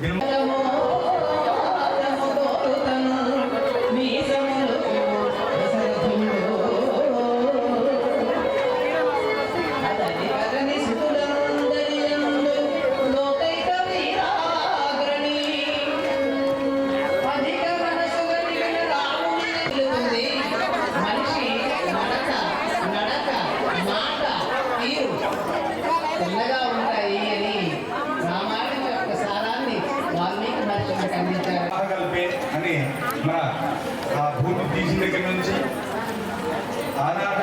Bye. ఆ భూమి తీసిన దగ్గర నుంచి. ఆనాట